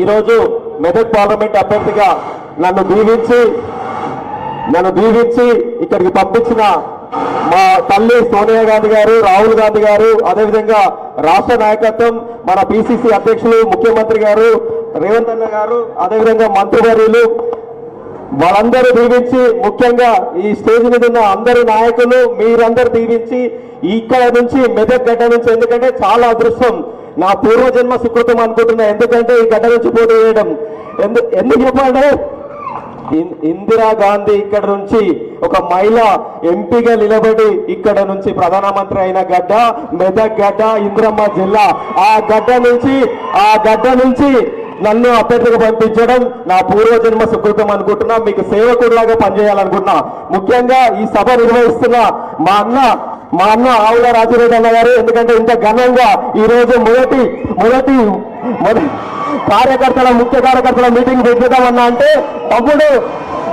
ఈరోజు మెదక్ పార్లమెంట్ అభ్యర్థిగా నన్ను దీవించి నన్ను దీవించి ఇక్కడికి పంపించిన మా తల్లి సోనియా గాంధీ గారు రాహుల్ గాంధీ గారు అదేవిధంగా రాష్ట్ర నాయకత్వం మన పిసిసి అధ్యక్షులు ముఖ్యమంత్రి గారు రేవంత్ అన్న గారు అదేవిధంగా మంత్రివర్యులు వాళ్ళందరూ దీవించి ముఖ్యంగా ఈ స్టేజ్ మీద ఉన్న అందరి నాయకులు మీరందరూ దీవించి ఇక్కడ నుంచి మెదక్ గడ్డ నుంచి ఎందుకంటే చాలా అదృష్టం. నా పూర్వజన్మ సుకృతం అనుకుంటున్నా. ఎందుకంటే ఈ గడ్డ నుంచి పోటీ చేయడం ఎందు ఎందుకు చెప్పండి ఇందిరాగాంధీ ఇందిరా గాంధీ ఇక్కడ నుంచి ఒక మహిళ ఎంపీగా నిలబడి ఇక్కడ నుంచి ప్రధానమంత్రి అయిన గడ్డ మెదక్ గడ్డ ఇంద్రమ్మ జిల్లా. ఆ గడ్డ నుంచి ఆ గడ్డ నుంచి నన్ను అభ్యర్థిగా పంపించడం నా పూర్వజన్మ సుకృతం అనుకుంటున్నా. మీకు సేవకుడిలాగా పనిచేయాలనుకుంటున్నా. ముఖ్యంగా ఈ సభ నిర్వహిస్తున్న మా అన్న మా అన్న ఆవుల రాజురెడ్డి అన్న గారు ఎందుకంటే ఇంత ఘనంగా ఈరోజు మొదటి మొదటి మొదటి కార్యకర్తల ముఖ్య కార్యకర్తల మీటింగ్ పెట్టుదామన్నా అంటే తమ్ముడు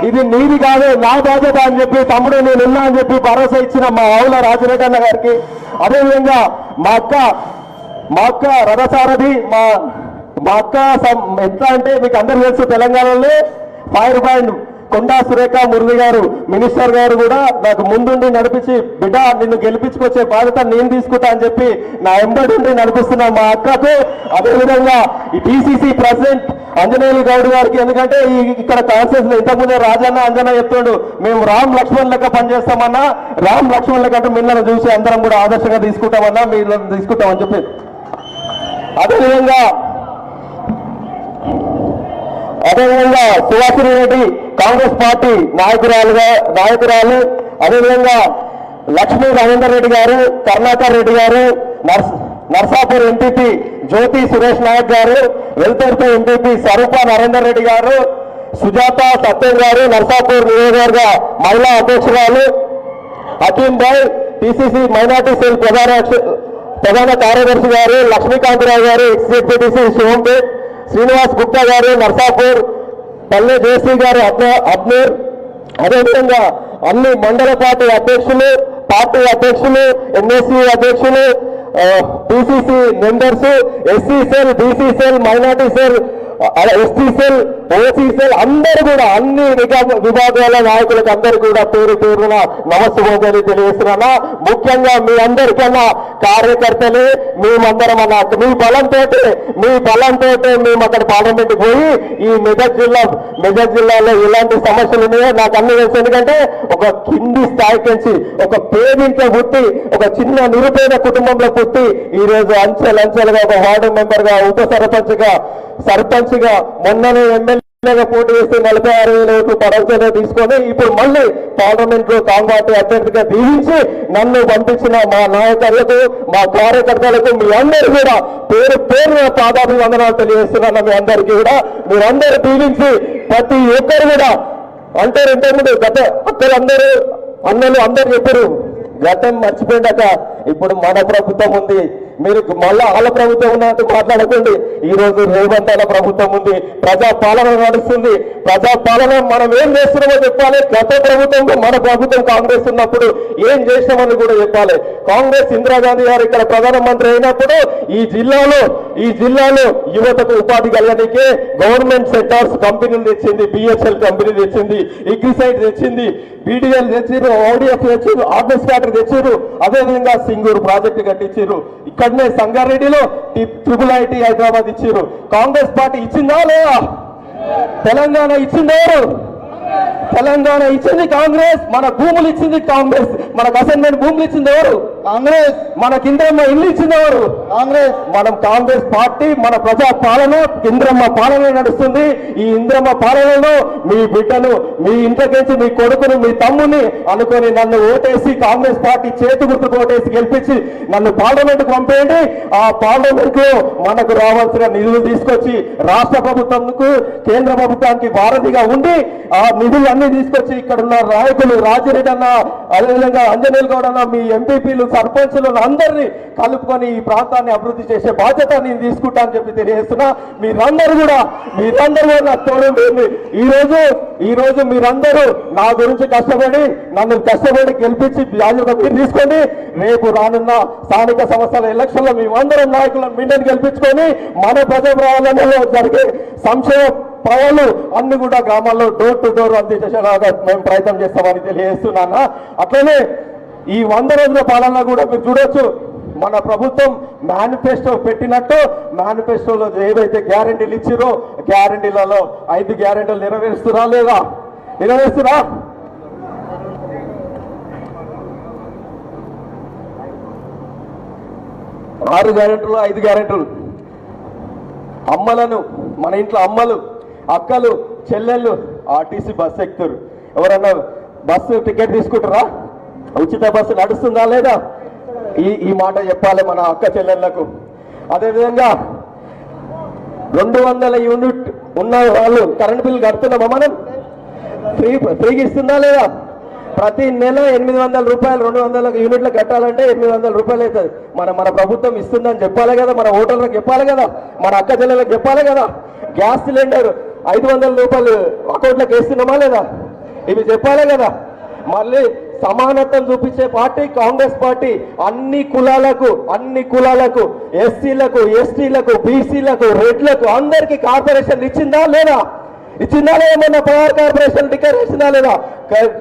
ఇది నీది కాదు నా బాధ్యత అని చెప్పి తమ్ముడు నేను ఉన్నా అని చెప్పి భరోసా ఇచ్చిన మా ఆవుల రాజురెడ్డి అన్న గారికి. అదేవిధంగా మా అక్క మా అక్క రథసారథి మా మా అక్క ఎంత అంటే మీకు అందరూ తెలుసు తెలంగాణలో fire point Konda Surekha Murali garu minister garu కూడా నాకు ముందుండి నడిపించి బిడ్డ నిన్ను గెలిపించుకొచ్చే బాధ్యత నేను తీసుకుంటా అని చెప్పి నా ఎంబడి ఉండి నడిపిస్తున్న మా అక్కకు అదేవిధంగా ఈ టీసీసీ ప్రెసిడెంట్ అంజనేయులు గౌడ్ గారికి ఎందుకంటే ఈ ఇక్కడ కాన్సెన్స్లో ఇంతకుముందే రాజన్న అంజన చెప్తుండు మేము రామ్ లక్ష్మణ్ లెక్క పనిచేస్తామన్నా రామ్ లక్ష్మణ్ లెక్క మిమ్మల్ని చూసి అందరం కూడా ఆదర్శంగా తీసుకుంటామన్నా మీరు తీసుకుంటామని చెప్పి. అదేవిధంగా అదేవిధంగా సువాసిని రెడ్డి కాంగ్రెస్ పార్టీ నాయకురాలుగా నాయకురాలు అదేవిధంగా లక్ష్మీ రవీందర్ రెడ్డి గారు కర్ణాకర్ రెడ్డి గారు నర్సాపూర్ ఎంపీపీ జ్యోతి సురేష్ నాయక్ గారు వెల్తూర్పు ఎంపీపీ స్వరూప నరేందర్ రెడ్డి గారు సుజాత సత్యం గారు నర్సాపూర్ నియోజకవర్గ మహిళా అధ్యక్షురాలు Hakeem Bhai PCC minority cell ప్రధాన ప్రధాన కార్యదర్శి గారు లక్ష్మీకాంతరావు గారు ఎక్స్ఎక్యూటివ్ శివంపేట్ శ్రీనివాస్ గుప్తా గారు నర్సాపూర్ పల్లె జేసీ గారు అబ్నూర్ అదేవిధంగా అన్ని మండల పార్టీ అధ్యక్షులు పార్టీ అధ్యక్షులు ఎంఎస్సీ అధ్యక్షులు PCC members SC cell BC cell minority cell ST cell OC cell అందరూ కూడా అన్ని విభాగాల నాయకులకు అందరూ కూడా పేరు పేరున నమస్సుమోదని తెలియజేస్తున్నా ముఖ్యంగా మీ అందరికన్నా కార్యకర్తలే మేమందరం అన్న మీ బలంతో మీ బలంతో మేము అక్కడ పార్లమెంట్ పోయి ఈ మెదక్ జిల్లా మెదక్ జిల్లాలో ఇలాంటి సమస్యలు ఉన్నాయో నాకు అన్ని తెలుసు. ఎందుకంటే ఒక కింది స్థాయికి నుంచి ఒక పేదింట్లో పుట్టి ఒక చిన్న నిరుపేద కుటుంబంలో పుట్టి ఈరోజు అంచెలంచెలుగా ఒక వార్డు మెంబర్గా ఉప సర్పంచ్గా సర్పంచ్గా మొన్ననే ఎమ్మెల్యేగా పోటీ చేసి నలభై ఆరు వేల ఓట్లు పరంగా తీసుకొని ఇప్పుడు మళ్ళీ పార్లమెంట్లో కాంగ్రెస్ అభ్యర్థిగా దీవించి నన్ను పంపించిన మా నాయకులకు మా కార్యకర్తలకు మీ అందరూ కూడా పేరు పేరు పాదాభివందనాలు తెలియజేస్తున్నాను మీ అందరికీ కూడా. మీరందరూ దీవించి ప్రతి ఒక్కరు కూడా అంటారు ఇంతకుముందు గత అక్కలందరూ అన్నలు అందరు చెప్పారు గతం మర్చిపోయాక ఇప్పుడు మన ప్రభుత్వం ఉంది. మీరు మళ్ళా వాళ్ళ ప్రభుత్వం ఉన్నట్టు మాట్లాడకండి. ఈ రోజు రేవంత్ అన్న ప్రభుత్వం ఉంది. ప్రజా పాలన నడుస్తుంది. ప్రజాపాలన మనం ఏం చేస్తున్నామో చెప్పాలి. గత ప్రభుత్వంలో మన ప్రభుత్వం కాంగ్రెస్ ఉన్నప్పుడు ఏం చేసినామని కూడా చెప్పాలి. కాంగ్రెస్ ఇందిరాగాంధీ గారు ఇక్కడ ప్రధానమంత్రి అయినప్పుడు ఈ జిల్లాలో ఈ జిల్లాలో యువతకు ఉపాధి కలగడానికి గవర్నమెంట్ సెక్టార్స్ కంపెనీలు తెచ్చింది బిఎస్ఎల్ కంపెనీ తెచ్చింది ఇగ్రిసైడ్ తెచ్చింది బీడీఎల్ తెచ్చిర్రు ఓడిఎఫ్ తెచ్చిర్రు ఆర్డెస్ ఫ్యాక్టరీ తెచ్చారు అదేవిధంగా సింగూరు ప్రాజెక్టు కట్టించారు ఇక్కడనే సంగారెడ్డిలో ట్రిపుల్ ఐటీ హైదరాబాద్ ఇచ్చారు కాంగ్రెస్ పార్టీ ఇచ్చిందా లేదా? తెలంగాణ ఇచ్చిందా తెలంగాణ ఇచ్చింది కాంగ్రెస్ మన భూములు ఇచ్చింది కాంగ్రెస్. మనకు అసైన్మెంట్ భూములు ఇచ్చింది ఎవరు? కాంగ్రెస్. మన కిందమ్మ ఇల్లు ఇచ్చింది ఎవరు? కాంగ్రెస్. మనం కాంగ్రెస్ పార్టీ మన ప్రజా పాలన ఇంద్రమ్మ పాలన నడుస్తుంది. ఈ ఇంద్రమ్మ పాలనలో మీ బిడ్డను మీ ఇంట్లోకించి మీ కొడుకును మీ తమ్ముని అనుకొని నన్ను ఓటేసి కాంగ్రెస్ పార్టీ చేతి గుర్తుకు ఓటేసి గెలిపించి నన్ను పార్లమెంట్ పంపేయండి. ఆ పార్లమెంట్లో మనకు రావాల్సిన నిధులు తీసుకొచ్చి రాష్ట్ర ప్రభుత్వంకు కేంద్ర ప్రభుత్వానికి వారధిగా ఉండి ఆ నిధులన్నీ ఇవన్నీ తీసుకొచ్చి ఇక్కడ ఉన్న నాయకులు రాజిరెడ్డి అన్న అదేవిధంగా అంజనేయులు గౌడ్ అన్న మీ ఎంపీపీలు సర్పంచులు అందరినీ కలుపుకొని ఈ ప్రాంతాన్ని అభివృద్ధి చేసే బాధ్యత నేను తీసుకుంటా అని చెప్పి తెలియజేస్తున్నా. మీరందరూ కూడా మీరందరూ కూడా నాకు తోడు ఈ రోజు ఈ రోజు మీరందరూ నా గురించి కష్టపడి నన్ను కష్టపడి గెలిపించి బాధ్యత మీరు తీసుకోండి రేపు రానున్న స్థానిక సంస్థల ఎలక్షన్లో మేమందరం నాయకులను మిండని గెలిపించుకొని మన ప్రజాప్రవాలంలో జరిగే సంక్షేమ పనులు అన్ని కూడా గ్రామాల్లో డోర్ టు డోర్ అందించేలాగా మేము ప్రయత్నం చేస్తామని తెలియజేస్తున్నాను. అట్లనే ఈ వంద రోజుల పాలన కూడా మీరు చూడొచ్చు. మన ప్రభుత్వం మేనిఫెస్టో పెట్టినట్టు మేనిఫెస్టోలో ఏవైతే గ్యారంటీలు ఇచ్చిరో గ్యారంటీలలో ఐదు గ్యారంటీలు నెరవేరుస్తురా లేదా? నెరవేరుస్తురా ఆరు గ్యారెంటీలు ఐదు గ్యారెంటీలు అమ్మలను మన ఇంట్లో అమ్మలు అక్కలు చెల్లెళ్ళు ఆర్టీసీ బస్సు ఎక్కుతారు. ఎవరన్నా బస్సు టికెట్ తీసుకుంటారా? ఉచిత బస్సు నడుస్తుందా లేదా? ఈ ఈ మాట చెప్పాలి మన అక్క చెల్లెళ్ళకు. అదేవిధంగా రెండు వందల యూనిట్ ఉన్న వాళ్ళు కరెంట్ బిల్ కడుతున్నామా మనం? ఫ్రీ ఫ్రీగా ఇస్తుందా లేదా? ప్రతి నెల ఎనిమిది వందల రూపాయలు రెండు వందల యూనిట్లు కట్టాలంటే ఎనిమిది వందల రూపాయలు అవుతుంది. మన మన ప్రభుత్వం ఇస్తుందని చెప్పాలి కదా మన ఓటర్లకు చెప్పాలి కదా మన అక్క చెల్లెలకు చెప్పాలి కదా. గ్యాస్ సిలిండర్ ఐదు వందల రూపాయలు అకౌంట్లోకి వేస్తున్నామా లేదా? ఇవి చెప్పాలే కదా. మళ్ళీ సమానత్వం చూపించే పార్టీ కాంగ్రెస్ పార్టీ అన్ని కులాలకు అన్ని కులాలకు ఎస్సీలకు ఎస్టీలకు బీసీలకు రెడ్లకు అందరికీ కార్పొరేషన్ ఇచ్చిందా లేదా? ఇచ్చిందా లేదా? మొన్న పవర్ కార్పొరేషన్ డిక్లేర్ చేసిందా లేదా?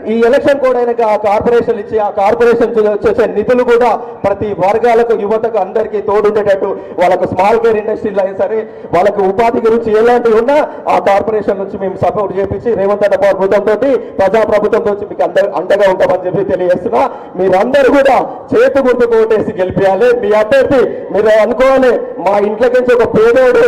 ఈ ఎలక్షన్ కూడా అయినాక ఆ కార్పొరేషన్ ఇచ్చి ఆ కార్పొరేషన్ వచ్చేసే నిధులు కూడా ప్రతి వర్గాలకు యువతకు అందరికీ తోడుండేటట్టు వాళ్ళకు స్మాల్ కేర్ ఇండస్ట్రీలు అయినా సరే వాళ్ళకు ఉపాధి గురించి ఎలాంటివి ఉన్నా ఆ కార్పొరేషన్ నుంచి మేము సపోర్ట్ చేపించి రేవంత్ అన్న ప్రభుత్వంతో ప్రజాప్రభుత్వంతో మీకు అంద అండగా ఉంటామని చెప్పి తెలియజేస్తున్నా. మీరందరూ కూడా చేతు గుర్తు కోటేసి గెలిపించాలి మీ అభ్యర్థి మీరు అనుకోవాలి మా ఇంట్లోకి నుంచి ఒక పేదోడు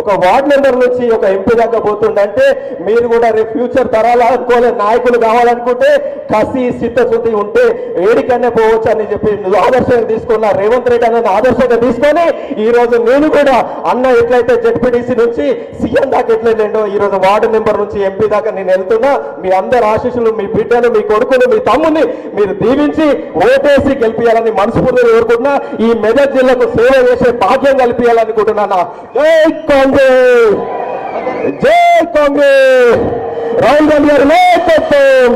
ఒక వార్డ్ మెంబర్ నుంచి ఒక ఎంపీ దాకా పోతుండంటే మీరు కూడా రేపు ఫ్యూచర్ తరాలనుకోలే నాయకులు కావాలనుకుంటే కసి చిత్తశుద్ధి ఉంటే ఏడికన్నా పోవచ్చు అని చెప్పి నువ్వు ఆదర్శంగా తీసుకున్న రేవంత్ రెడ్డి అనేది ఆదర్శంగా తీసుకొని ఈ రోజు నేను కూడా అన్న ఎట్లయితే జెడ్పీటీసీ నుంచి సీఎం దాకా ఎట్లయిందో ఈ రోజు వార్డు మెంబర్ నుంచి ఎంపీ దాకా నేను వెళ్తున్నా. మీ అందరి ఆశీస్సులు మీ బిడ్డను మీ కొడుకును మీ తమ్ముని మీరు దీవించి ఓటేసి గెలిపించాలని మనస్ఫూర్తిగా కోరుకుంటున్నా. ఈ మెదక్ జిల్లాకు సేవ చేసే భాగ్యం కల్పించాలనుకుంటున్నా జై కాంగ్రెస్. జై కాంగ్రెస్. రాహుల్ గాంధీ గారి నాయకత్వం.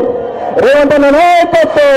రేవంత్ అన్న నాయకత్వం.